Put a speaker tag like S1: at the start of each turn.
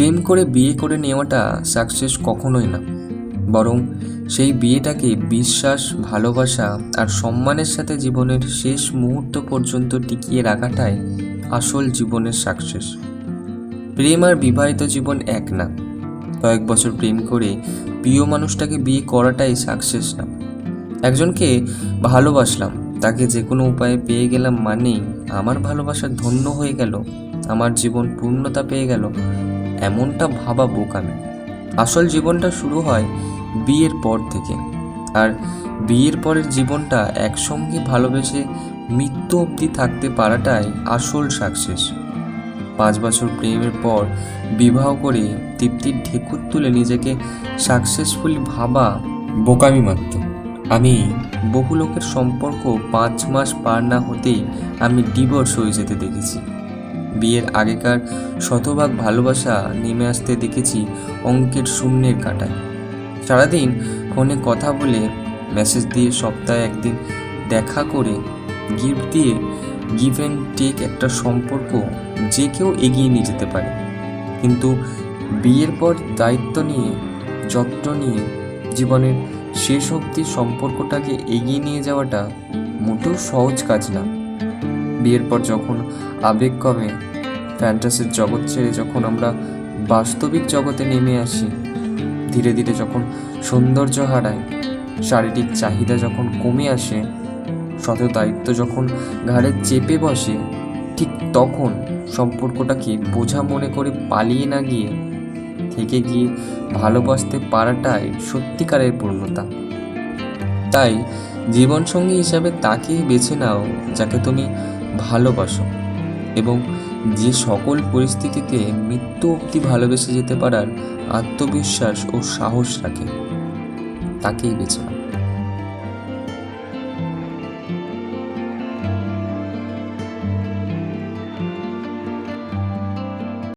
S1: প্রেম করে বিয়ে করে নেওয়াটা সাকসেস কখনোই না। বরং সেই বিয়েটাকে বিশ্বাস, ভালোবাসা আর সম্মানের সাথে জীবনের শেষ মুহূর্ত পর্যন্ত টিকিয়ে রাখাটাই আসল জীবনের সাকসেস প্রেম আর বিবাহিত জীবন এক না। কয়েক বছর প্রেম করে প্রিয় মানুষটাকে বিয়ে করাটাই সাকসেস না। একজনকে ভালোবাসলাম, তাকে যে কোনো উপায়ে পেয়ে গেলাম মানেই আমার ভালোবাসা ধন্য হয়ে গেল, আমার জীবন পূর্ণতা পেয়ে গেল এমনটা ভাবা বোকামি। আসল জীবনটা শুরু হয় বিয়ের পর থেকে। আর বিয়ের পরের জীবনটা একসঙ্গে ভালোবেসে মৃত্যু অবধি থাকতে পারাটাই আসল সাকসেস। পাঁচ বছর প্রেমের পর বিবাহ করে তৃপ্তির ঢেকুর তুলে নিজেকে সাকসেসফুলি ভাবা বোকামি মাত্র। আমি বহু লোকের সম্পর্ক পাঁচ মাস পার না হতেই আমি ডিভোর্স হয়ে যেতে দেখেছি। বিয়ের আগেকার শতভাগ ভালোবাসা নেমে আসতে দেখেছি অঙ্কের শূন্যের কাটায়। সারাদিন ফোনে কথা বলে মেসেজ দিয়ে সপ্তাহে একদিন দেখা করে গিফট দিয়ে গিভ অ্যান্ড টেক একটা সম্পর্ক যে কেউ এগিয়ে নিয়ে যেতে পারে। কিন্তু বিয়ের পর দায়িত্ব নিয়ে, যত্ন নিয়ে, জীবনের শেষ অবধি সম্পর্কটাকে এগিয়ে নিয়ে যাওয়াটা মোটেও সহজ কাজ না। বিয়ের পর যখন আবেগ কমে ফ্যান্টাসির জগৎ ছেড়ে যখন আমরা বাস্তবিক জগতে নেমে আসি, ধীরে ধীরে যখন সৌন্দর্য হারায় শারীরিক চাহিদা যখন কমে আসে শত দায়িত্ব যখন ঘাড়ে চেপে বসে, ঠিক তখন সম্পর্কটাকে বোঝা মনে করে পালিয়ে না গিয়ে থেকে গিয়ে ভালোবাসতে পারাটাই সত্যিকারের পূর্ণতা। তাই জীবনসঙ্গী হিসাবে তাকেই বেছে নাও যাকে তুমি ভালোবাসো এবং যে সকল পরিস্থিতিতে মৃত্যু অবধি ভালোবেসে যেতে পারার আত্মবিশ্বাস ও সাহস রাখে, তাকেই বেছে নাও।